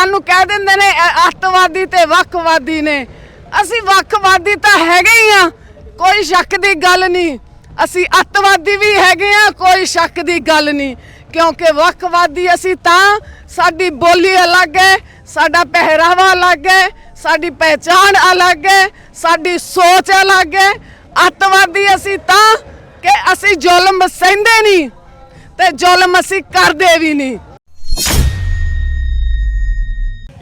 ਸਾਨੂੰ ਕਹਿ ਦਿੰਦੇ ਨੇ, ਇਹ ਅੱਤਵਾਦੀ ਤੇ ਵੱਖਵਾਦੀ ਨੇ। ਅਸੀਂ ਵੱਖਵਾਦੀ ਤਾਂ ਹੈਗੇ ਹੀ ਆ, ਕੋਈ ਸ਼ੱਕ ਦੀ ਗੱਲ ਨਹੀਂ। ਅਸੀਂ ਅੱਤਵਾਦੀ ਵੀ ਹੈਗੇ ਆ, ਕੋਈ ਸ਼ੱਕ ਦੀ ਗੱਲ ਨਹੀਂ। ਕਿਉਂਕਿ ਵੱਖਵਾਦੀ ਅਸੀਂ ਤਾਂ, ਸਾਡੀ ਬੋਲੀ ਅਲੱਗ ਹੈ, ਸਾਡਾ ਪਹਿਰਾਵਾ ਅਲੱਗ ਹੈ, ਸਾਡੀ ਪਹਿਚਾਣ ਅਲੱਗ ਹੈ, ਸਾਡੀ ਸੋਚ ਅਲੱਗ ਹੈ। ਅੱਤਵਾਦੀ ਅਸੀਂ ਤਾਂ, ਕਿ ਅਸੀਂ ਜ਼ੁਲਮ ਸਹਿੰਦੇ ਨਹੀਂ, ਤੇ ਜ਼ੁਲਮ ਅਸੀਂ ਕਰਦੇ ਵੀ ਨਹੀਂ।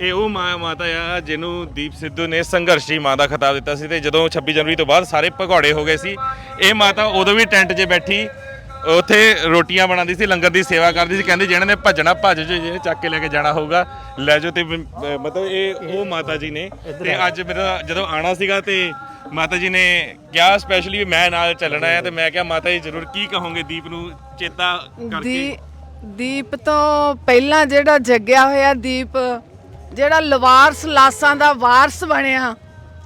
ਇਹ ਉਹ ਮਾਂ ਮਾਤਾ ਆ ਜਿਹਨੂੰ ਦੀਪ ਸਿੱਧੂ ਨੇ ਸੰਘਰਸ਼ੀ ਮਾਂ ਦਾ ਖਿਤਾਬ ਦਿੱਤਾ ਸੀ ਤੇ ਜਦੋਂ 26 ਜਨਵਰੀ ਤੋਂ ਬਾਅਦ ਸਾਰੇ ਭਗੌੜੇ ਹੋ ਗਏ ਸੀ ਇਹ ਮਾਤਾ ਉਦੋਂ ਵੀ ਟੈਂਟ 'ਚ ਬੈਠੀ ਉੱਥੇ ਰੋਟੀਆਂ ਬਣਾਉਂਦੀ ਸੀ ਲੰਗਰ ਦੀ ਸੇਵਾ ਕਰਦੀ ਸੀ ਕਹਿੰਦੇ ਜਿਹਨਾਂ ਨੇ ਭੱਜਣਾ ਭੱਜ ਜੋ ਜਿਹਨੇ ਚੱਕ ਕੇ ਲੈ ਕੇ ਜਾਣਾ ਹੋਊਗਾ ਲੈ ਜਾਓ ਤੇ ਮਤਲਬ ਇਹ ਉਹ ਮਾਤਾ ਜੀ ਨੇ। ਤੇ ਅੱਜ ਮੇਰਾ ਜਦੋਂ ਆਣਾ ਸੀਗਾ ਤੇ ਮਾਤਾ ਜੀ ਨੇ ਕਿਹਾ ਸਪੈਸ਼ਲੀ ਮੈਂ ਨਾਲ ਚੱਲਣਾ ਹੈ ਤੇ ਮੈਂ ਕਿਹਾ ਮਾਤਾ ਜੀ ਜ਼ਰੂਰ ਕੀ ਕਹੋਗੇ ਦੀਪ ਨੂੰ ਚੇਤਾ ਕਰਕੇ? ਦੀ ਦੀਪ ਤੋਂ ਪਹਿਲਾਂ ਜਿਹੜਾ ਜੱਗਿਆ ਹੋਇਆ ਦੀਪ ਜਿਹੜਾ ਲਵਾਰਸ ਲਾਸਾਂ ਦਾ ਵਾਰਸ ਬਣਿਆ,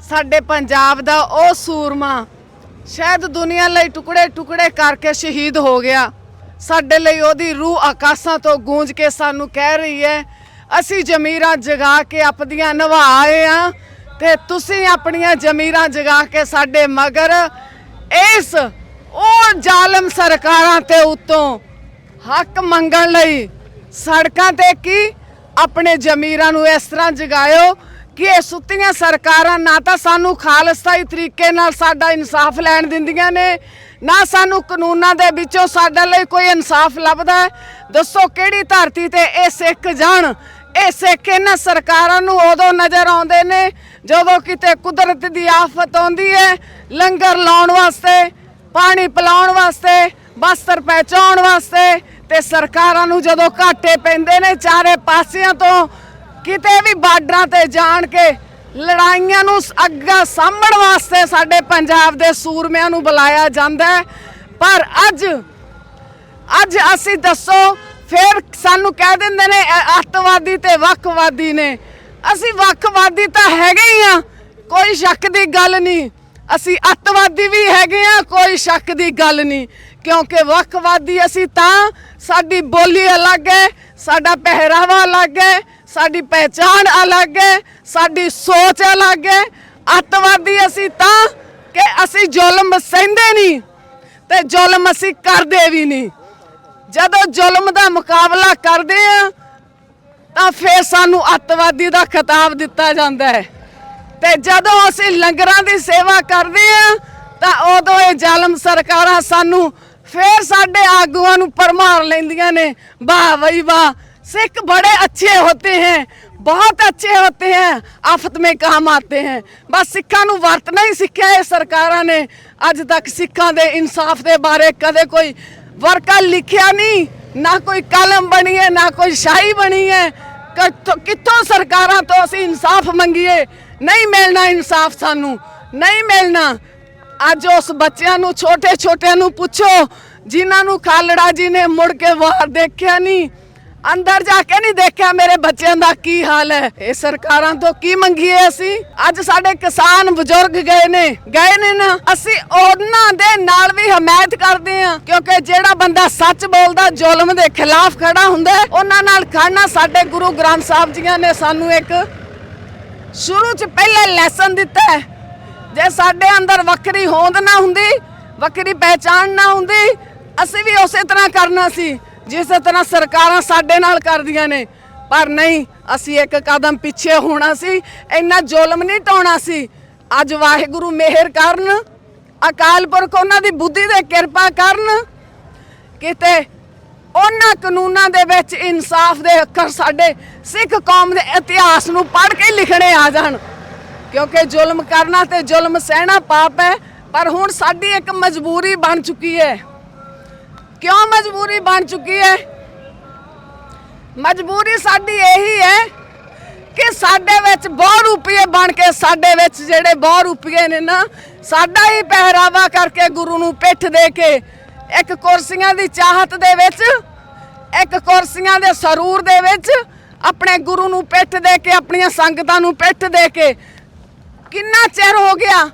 ਸਾਡੇ ਪੰਜਾਬ ਦਾ ਉਹ ਸੂਰਮਾ, ਸ਼ਾਇਦ ਦੁਨੀਆ ਲਈ ਟੁਕੜੇ ਟੁਕੜੇ ਕਰਕੇ ਸ਼ਹੀਦ ਹੋ ਗਿਆ। ਸਾਡੇ ਲਈ ਉਹਦੀ ਰੂਹ ਆਕਾਸ਼ਾਂ ਤੋਂ ਗੂੰਜ ਕੇ ਸਾਨੂੰ ਕਹਿ ਰਹੀ ਹੈ, ਅਸੀਂ ਜ਼ਮੀਰਾਂ ਜਗਾ ਕੇ ਆਪਦੀਆਂ ਨਿਭਾਏ ਆ ਤੇ ਤੁਸੀਂ ਆਪਣੀਆਂ ਜ਼ਮੀਰਾਂ ਜਗਾ ਕੇ ਸਾਡੇ ਮਗਰ ਇਸ ਉਹ ਜ਼ਾਲਮ ਸਰਕਾਰਾਂ ਤੇ ਉਤੋਂ ਹੱਕ ਮੰਗਣ ਲਈ ਸੜਕਾਂ ਤੇ ਕੀ ਆਪਣੇ ਜ਼ਮੀਰਾਂ ਨੂੰ ਇਸ ਤਰ੍ਹਾਂ ਜਗਾਇਓ ਕਿ ਇਹ ਸੁੱਤੀਆਂ ਸਰਕਾਰਾਂ ਨਾ ਤਾਂ ਸਾਨੂੰ ਖਾਲਸਾਈ ਤਰੀਕੇ ਨਾਲ ਸਾਡਾ ਇਨਸਾਫ ਲੈਣ ਦਿੰਦੀਆਂ ਨੇ, ਨਾ ਸਾਨੂੰ ਕਾਨੂੰਨਾਂ ਦੇ ਵਿੱਚੋਂ ਸਾਡੇ ਲਈ ਕੋਈ ਇਨਸਾਫ ਲੱਭਦਾ ਦੱਸੋ ਕਿਹੜੀ ਧਰਤੀ ਤੇ ਇਹ ਸਿੱਖ ਜਾਣ? ਇਹ ਸਿੱਖ ਇਹਨਾਂ ਸਰਕਾਰਾਂ ਨੂੰ ਉਦੋਂ ਨਜ਼ਰ ਆਉਂਦੇ ਨੇ ਜਦੋਂ ਕਿਤੇ ਕੁਦਰਤ ਦੀ ਆਫਤ ਆਉਂਦੀ ਹੈ, ਲੰਗਰ ਲਾਉਣ ਵਾਸਤੇ, ਪਾਣੀ ਪਿਲਾਉਣ ਵਾਸਤੇ, ਬਸਤਰ ਪਹੁੰਚਾਉਣ ਵਾਸਤੇ ਤੇ ਸਰਕਾਰਾਂ ਨੂੰ ਜਦੋਂ ਘਾਟੇ ਪੈਂਦੇ ਨੇ ਚਾਰੇ ਪਾਸਿਆਂ ਤੋਂ, ਕਿਤੇ ਵੀ ਬਾਰਡਰਾਂ ਤੇ ਜਾਣ ਕੇ ਲੜਾਈਆਂ ਨੂੰ ਸ- ਅੱਗਾ ਸਾਂਭਣ ਵਾਸਤੇ ਸਾਡੇ ਪੰਜਾਬ ਦੇ ਸੂਰਮਿਆਂ ਨੂੰ ਬੁਲਾਇਆ ਜਾਂਦਾ ਹੈ। ਪਰ ਅੱਜ ਅੱਜ ਅਸੀਂ ਦੱਸੋ, ਫਿਰ ਸਾਨੂੰ ਕਹਿ ਦਿੰਦੇ ਨੇ ਅੱਤਵਾਦੀ ਤੇ ਵੱਖਵਾਦੀ ਨੇ। ਅਸੀਂ ਵੱਖਵਾਦੀ ਤਾਂ ਹੈਗੇ ਹੀ ਆ ਕੋਈ ਸ਼ੱਕ ਦੀ ਗੱਲ ਨਹੀਂ। ਅਸੀਂ ਅੱਤਵਾਦੀ ਵੀ ਹੈਗੇ ਆ, ਕੋਈ ਸ਼ੱਕ ਦੀ ਗੱਲ ਨਹੀਂ। ਕਿਉਂਕਿ ਵੱਖਵਾਦੀ ਅਸੀਂ ਤਾਂ ਸਾਡੀ ਬੋਲੀ ਅਲੱਗ ਹੈ, ਸਾਡਾ ਪਹਿਰਾਵਾ ਅਲੱਗ ਹੈ, ਸਾਡੀ ਪਹਿਚਾਣ ਅਲੱਗ ਹੈ, ਸਾਡੀ ਸੋਚ ਅਲੱਗ ਹੈ। ਅੱਤਵਾਦੀ ਅਸੀਂ ਤਾਂ ਕਿ ਅਸੀਂ ਜ਼ੁਲਮ ਸਹਿੰਦੇ ਨਹੀਂ ਤੇ ਜ਼ੁਲਮ ਅਸੀਂ ਕਰਦੇ ਵੀ ਨਹੀਂ। ਜਦੋਂ ਜ਼ੁਲਮ ਦਾ ਮੁਕਾਬਲਾ ਕਰਦੇ ਆ, ਤਾਂ ਫਿਰ ਸਾਨੂੰ ਅੱਤਵਾਦੀ ਦਾ ਖਿਤਾਬ ਦਿੱਤਾ ਜਾਂਦਾ ਹੈ। ਤੇ ਜਦੋਂ ਅਸੀਂ ਲੰਗਰਾਂ ਦੀ ਸੇਵਾ ਕਰਦੇ ਆ ਤਾਂ ਉਦੋਂ ਇਹ ਜ਼ਾਲਮ ਸਰਕਾਰਾਂ ਸਾਨੂੰ ਫਿਰ ਸਾਡੇ ਆਗੂਆਂ ਨੂੰ ਪਰਮਾਰ ਲੈਂਦੀਆਂ ਨੇ ਵਾਹ ਬਈ ਵਾਹ ਸਿੱਖ ਬੜੇ ਅੱਛੇ ਹੋਤੇ ਹੈ ਬਹੁਤ ਅੱਛੇ ਹੋਤੇ ਹੈ ਆਫਤ में काम आते हैं ਬਸ ਸਿੱਖਾਂ ਨੂੰ ਵਰਤਣਾ ਹੀ ਸਿੱਖਿਆ ਇਹ ਸਰਕਾਰਾਂ ਨੇ ਅੱਜ ਤੱਕ ਸਿੱਖਾਂ ਦੇ ਇਨਸਾਫ ਦੇ ਬਾਰੇ ਕਦੇ ਕੋਈ ਵਰਕਾ ਲਿਖਿਆ ਨਹੀਂ ਨਾ ਕੋਈ ਕਲਮ ਬਣੀ ਹੈ ਨਾ ਕੋਈ ਸ਼ਾਹੀ ਬਣੀ ਹੈ ਕਿੱਥੋਂ ਕਿੱਥੋਂ ਸਰਕਾਰਾਂ ਤੋਂ ਅਸੀਂ ਇਨਸਾਫ ਮੰਗੀਏ ਨਹੀਂ ਮਿਲਣਾ ਇਨਸਾਫ ਸਾਨੂੰ, ਨਹੀਂ ਮਿਲਣਾ। ਅੱਜ ਉਸ ਬੱਚਿਆਂ ਨੂੰ ਛੋਟੇ ਛੋਟਿਆਂ ਨੂੰ ਪੁੱਛੋ, ਜਿਨ੍ਹਾਂ ਨੂੰ ਖਾਲੜਾ ਜੀ ਨੇ ਮੁੜ ਕੇ ਬਾਹਰ ਦੇਖਿਆ ਨਹੀਂ ਅੰਦਰ ਜਾ ਕੇ ਨਹੀਂ ਦੇਖਿਆ ਮੇਰੇ ਬੱਚਿਆਂ ਦਾ ਕੀ ਹਾਲ ਹੈ। ਇਹ ਸਰਕਾਰਾਂ ਤੋਂ ਕੀ ਮੰਗੀਏ ਅਸੀਂ? ਅੱਜ ਸਾਡੇ ਕਿਸਾਨ ਬਜ਼ੁਰਗ ਗਏ ਨੇ ਗਏ ਨੇ ਨਾ। ਅਸੀਂ ਉਹਨਾਂ ਦੇ ਨਾਲ ਵੀ ਹਮਾਇਤ ਕਰਦੇ ਹਾਂ, ਕਿਉਂਕਿ ਜਿਹੜਾ ਬੰਦਾ ਸੱਚ ਬੋਲਦਾ, ਜ਼ੁਲਮ ਦੇ ਖਿਲਾਫ ਖੜਾ ਹੁੰਦਾ ਉਹਨਾਂ ਨਾਲ ਖੜਨਾ ਸਾਡੇ ਗੁਰੂ ਗ੍ਰੰਥ ਸਾਹਿਬ ਜੀਆਂ ਨੇ ਸਾਨੂੰ ਇੱਕ ਸ਼ੁਰੂ ਚ ਪਹਿਲੇ ਲੈਸਨ ਦਿੱਤਾ ਜੇ ਸਾਡੇ ਅੰਦਰ ਵੱਖਰੀ ਹੋਂਦ ਨਾ ਹੁੰਦੀ, ਵੱਖਰੀ ਪਹਿਚਾਣ ਨਾ ਹੁੰਦੀ, ਅਸੀਂ ਵੀ ਉਸੇ ਤਰ੍ਹਾਂ ਕਰਨਾ ਸੀ, ਜਿਸ ਤਰ੍ਹਾਂ ਸਰਕਾਰਾਂ ਸਾਡੇ ਨਾਲ ਕਰਦੀਆਂ ਨੇ। ਪਰ ਨਹੀਂ, ਅਸੀਂ ਇੱਕ ਕਦਮ ਪਿੱਛੇ ਹੋਣਾ ਸੀ, ਇੰਨਾ ਜ਼ੁਲਮ ਨਹੀਂ ਢਾਉਣਾ ਸੀ। ਅੱਜ ਵਾਹਿਗੁਰੂ ਮਿਹਰ ਕਰਨ, ਅਕਾਲ ਪੁਰਖ ਉਹਨਾਂ ਦੀ ਬੁੱਧੀ ਤੇ ਕਿਰਪਾ ਕਰਨ। ਕਿਤੇ ਉਹਨਾਂ ਕਾਨੂੰਨਾਂ ਦੇ ਵਿੱਚ ਇਨਸਾਫ ਦੇ ਅੱਖਰ ਸਾਡੇ ਸਿੱਖ ਕੌਮ ਦੇ ਇਤਿਹਾਸ ਨੂੰ ਪੜ੍ਹ ਕੇ ਲਿਖਣੇ ਆ ਜਾਣ। ਕਿਉਂਕਿ ਜ਼ੁਲਮ ਕਰਨਾ ਤੇ ਜ਼ੁਲਮ ਸਹਿਣਾ ਪਾਪ ਹੈ, ਪਰ ਹੁਣ ਸਾਡੀ ਇੱਕ ਮਜਬੂਰੀ ਬਣ ਚੁੱਕੀ ਹੈ। ਕਿਉਂ ਮਜਬੂਰੀ ਬਣ ਚੁੱਕੀ ਹੈ? ਮਜਬੂਰੀ ਸਾਡੀ ਇਹੀ ਹੈ ਕਿ ਸਾਡੇ ਵਿੱਚ ਬਹੁ ਰੂਪੀਏ ਬਣ ਕੇ ਸਾਡੇ ਵਿੱਚ ਜਿਹੜੇ ਬਹੁ ਰੂਪੀਏ ਨੇ ਨਾ, ਸਾਡਾ ਹੀ ਪਹਿਰਾਵਾ ਕਰਕੇ ਗੁਰੂ ਨੂੰ ਪਿੱਠ ਦੇ ਕੇ ਇੱਕ ਕੁਰਸੀਆਂ ਦੀ ਚਾਹਤ ਦੇ ਵਿੱਚ, ਇੱਕ ਕੁਰਸੀਆਂ ਦੇ ਸਰੂਰ ਦੇ ਵਿੱਚ, ਆਪਣੇ ਗੁਰੂ ਨੂੰ ਪਿੱਠ ਦੇ ਕੇ, ਆਪਣੀਆਂ ਸੰਗਤਾਂ ਨੂੰ ਪਿੱਠ ਦੇ ਕੇ। ਕਿੰਨਾ ਚਿਰ ਹੋ ਗਿਆ?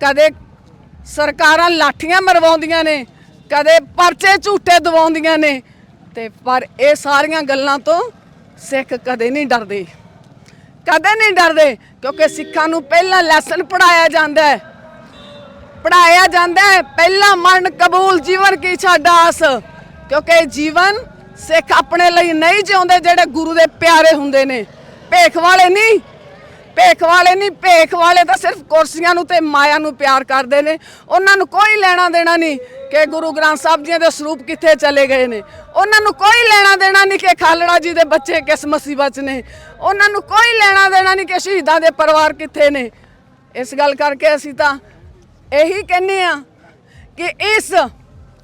ਕਦੇ ਸਰਕਾਰਾਂ ਲਾਠੀਆਂ ਮਰਵਾਉਂਦੀਆਂ ਨੇ, ਕਦੇ ਪਰਚੇ ਝੂਠੇ ਦਵਾਉਂਦੀਆਂ ਨੇ, ਤੇ ਪਰ ਇਹ ਸਾਰੀਆਂ ਗੱਲਾਂ ਤੋਂ ਸਿੱਖ ਕਦੇ ਨਹੀਂ ਡਰਦੇ। ਕਦੇ ਨਹੀਂ ਡਰਦੇ, ਕਿਉਂਕਿ ਸਿੱਖਾਂ ਨੂੰ ਪਹਿਲਾਂ ਲੈਸਨ ਪੜਾਇਆ ਜਾਂਦਾ ਹੈ। ਪੜਾਇਆ ਜਾਂਦਾ ਹੈ। ਪਹਿਲਾ ਮਰਨ ਕਬੂਲ ਜੀਵਨ ਕੀ ਸਾਡਾ ਆਸ? ਕਿਉਂਕਿ ਜੀਵਨ ਸਿੱਖ ਆਪਣੇ ਲਈ ਨਹੀਂ ਜਿਉਂਦੇ ਜਿਹੜੇ ਗੁਰੂ ਦੇ ਪਿਆਰੇ ਹੁੰਦੇ ਨੇ। ਭੇਖ ਵਾਲੇ ਨਹੀਂ। ਭੇਖ ਵਾਲੇ ਨਹੀਂ। ਭੇਖ ਵਾਲੇ ਤਾਂ ਸਿਰਫ ਕੁਰਸੀਆਂ ਨੂੰ ਤੇ ਮਾਇਆ ਨੂੰ ਪਿਆਰ ਕਰਦੇ ਨੇ। ਉਹਨਾਂ ਨੂੰ ਕੋਈ ਲੈਣਾ ਦੇਣਾ ਨਹੀਂ ਕਿ ਗੁਰੂ ਗ੍ਰੰਥ ਸਾਹਿਬ ਜੀ ਦੇ ਸਰੂਪ ਕਿੱਥੇ ਚਲੇ ਗਏ ਨੇ। ਉਹਨਾਂ ਨੂੰ ਕੋਈ ਲੈਣਾ ਦੇਣਾ ਨਹੀਂ ਕਿ ਖਾਲੜਾ ਜੀ ਦੇ ਬੱਚੇ ਕਿਸ ਮੁਸੀਬਤ 'ਚ ਨੇ। ਉਹਨਾਂ ਨੂੰ ਕੋਈ ਲੈਣਾ ਦੇਣਾ ਨਹੀਂ ਕਿ ਸ਼ਹੀਦਾਂ ਦੇ ਪਰਿਵਾਰ ਕਿੱਥੇ ਨੇ। ਇਸ ਗੱਲ ਕਰਕੇ ਅਸੀਂ ਤਾਂ ਇਹੀ ਕਹਿੰਨੇ ਆ ਕਿ ਇਸ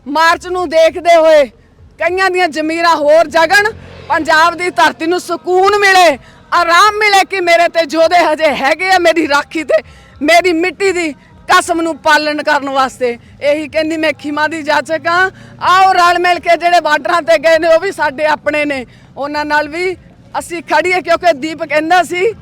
ਮਾਰਚ ਨੂੰ ਦੇਖਦੇ ਹੋਏ ਕਈਆਂ ਦੀਆਂ ਜ਼ਮੀਰਾਂ ਹੋਰ ਜਗਣ, ਪੰਜਾਬ ਦੀ ਧਰਤੀ ਨੂੰ ਸਕੂਨ ਮਿਲੇ, ਆਰਾਮ ਮਿਲੇ ਕਿ ਮੇਰੇ ਤੇ ਜੋਧੇ ਹਜੇ ਹੈਗੇ ਆ ਮੇਰੀ ਰਾਖੀ ਤੇ, ਮੇਰੀ ਮਿੱਟੀ ਦੀ ਕਸਮ ਨੂੰ ਪਾਲਣ ਕਰਨ ਵਾਸਤੇ। ਇਹੀ ਕਹਿੰਦੀ ਮੈਂ ਖਿਮਾ ਦੀ ਜਾਚਕ ਹਾਂ ਆਓ ਰਲ ਮਿਲ ਕੇ ਜਿਹੜੇ ਬਾਰਡਰਾਂ ਤੇ ਗਏ ਨੇ, ਉਹ ਵੀ ਸਾਡੇ ਆਪਣੇ ਨੇ। ਉਹਨਾਂ ਨਾਲ ਵੀ ਅਸੀਂ ਖੜੀਏ ਕਿਉਂਕਿ ਦੀਪ ਕਹਿੰਦਾ ਸੀ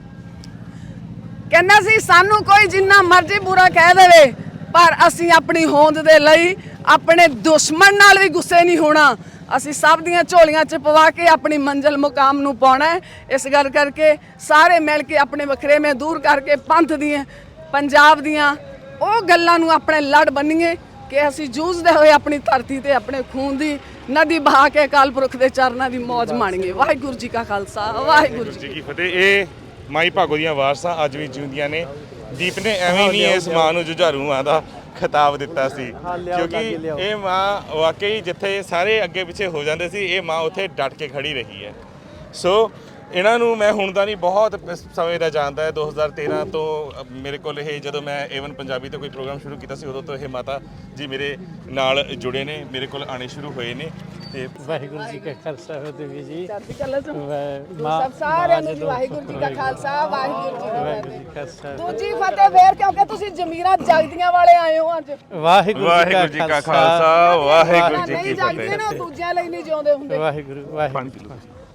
ਕਹਿੰਦਾ ਸੀ, ਸਾਨੂੰ ਕੋਈ ਜਿੰਨਾ ਮਰਜ਼ੀ ਬੁਰਾ ਕਹਿ ਦੇਵੇ ਪਰ ਅਸੀਂ ਆਪਣੀ ਹੋਂਦ ਦੇ ਲਈ ਆਪਣੇ ਦੁਸ਼ਮਣ ਨਾਲ ਵੀ ਗੁੱਸੇ ਨਹੀਂ ਹੋਣਾ। ਅਸੀਂ ਸਭ ਦੀਆਂ ਝੋਲੀਆਂ ਚ ਪਵਾ ਕੇ ਆਪਣੀ ਮੰਜ਼ਲ ਮੁਕਾਮ ਨੂੰ ਪਾਉਣਾ ਹੈ। ਇਸ ਗੱਲ ਕਰਕੇ ਸਾਰੇ ਮਿਲ ਕੇ ਆਪਣੇ ਵਖਰੇਵੇਂ ਦੂਰ ਕਰਕੇ ਪੰਥ ਦੀਆਂ ਪੰਜਾਬ ਦੀਆਂ ਉਹ ਗੱਲਾਂ ਨੂੰ ਆਪਣੇ ਲੜ ਬੰਨੀਏ ਕਿ ਅਸੀਂ ਜੂਝਦੇ ਹੋਏ ਆਪਣੀ ਧਰਤੀ ਤੇ ਆਪਣੇ ਖੂਨ ਦੀ ਨਦੀ ਬਹਾ ਕੇ ਅਕਾਲ ਪੁਰਖ ਦੇ ਚਰਨਾਂ ਦੀ ਮੌਜ ਮਾਣੀਏ। ਵਾਹਿਗੁਰੂ ਜੀ ਕਾ ਖਾਲਸਾ ਵਾਹਿਗੁਰੂ ਜੀ ਕੀ ਫਤਿਹ। ਇਹ ਮਾਈ ਭਾਗੋ ਦੀਆਂ ਵਾਰਸਾਂ ਅੱਜ ਵੀ ਜਿਉਂਦੀਆਂ ਨੇ। ਦੀਪ ਨੇ ਐਵੇਂ ਨਹੀਂ ਇਸ ਮਾਂ ਨੂੰ ਜੁਝਾਰੂ ਮਾਂ ਦਾ ਖਿਤਾਬ ਦਿੱਤਾ ਸੀ। ਕਿਉਂਕਿ ਇਹ ਮਾਂ ਵਾਕਈ ਜਿੱਥੇ ਸਾਰੇ ਅੱਗੇ ਪਿੱਛੇ ਹੋ ਜਾਂਦੇ ਸੀ ਇਹ ਮਾਂ ਉੱਥੇ ਡਟ ਕੇ ਖੜੀ ਰਹੀ ਹੈ। ਸੋ ਇਹਨਾਂ ਨੂੰ ਮੈਂ ਹੁਣ ਦਾ ਨਹੀਂ ਬਹੁਤ ਸਮੇਂ ਦਾ ਜਾਣਦਾ ਹੈ। 2013 ਤੋਂ ਮੇਰੇ ਕੋਲ ਇਹ ਜਦੋਂ ਮੈਂ ਏਵਨ ਪੰਜਾਬੀ ਤੇ ਕੋਈ ਪ੍ਰੋਗਰਾਮ ਸ਼ੁਰੂ ਕੀਤਾ ਸੀ ਉਦੋਂ ਤੋਂ ਇਹ ਮਾਤਾ ਜੀ ਮੇਰੇ ਨਾਲ ਜੁੜੇ ਨੇ ਮੇਰੇ ਕੋਲ ਆਣੇ ਸ਼ੁਰੂ ਹੋਏ ਨੇ ਤੇ ਵਾਹਿਗੁਰੂ ਜੀ ਕਾ ਖਾਲਸਾ ਵਾਹਿਗੁਰੂ ਜੀ ਮਾਂ ਸਭ ਸਾਰਿਆਂ ਨੂੰ ਜੀ ਵਾਹਿਗੁਰੂ ਜੀ ਕਾ ਖਾਲਸਾ ਵਾਹਿਗੁਰੂ ਜੀ ਕੀ ਵਾਹਿਗੁਰੂ ਜੀ ਫਤਿਹ। ਕਾ ਖਾਲਸਾ। ਦੂਜੀ ਫਤਿਹ ਫੇਰ ਕਿਉਂਕਿ ਤੁਸੀਂ ਜ਼ਮੀਰਾਂ ਜਗਦੀਆਂ ਵਾਲੇ ਆਏ ਹੋ ਅੱਜ। ਵਾਹਿਗੁਰੂ ਜੀ ਕਾ ਖਾਲਸਾ। ਵਾਹਿਗੁਰੂ ਜੀ ਨਹੀਂ ਕੀ ਫਤਿਹ। ਨਾ ਦੂਜਿਆਂ ਲਈ ਨਹੀਂ ਜਿਉਂਦੇ ਹੁੰਦੇ। ਵਾਹਿਗੁਰੂ ਵਾਹਿਗੁਰੂ।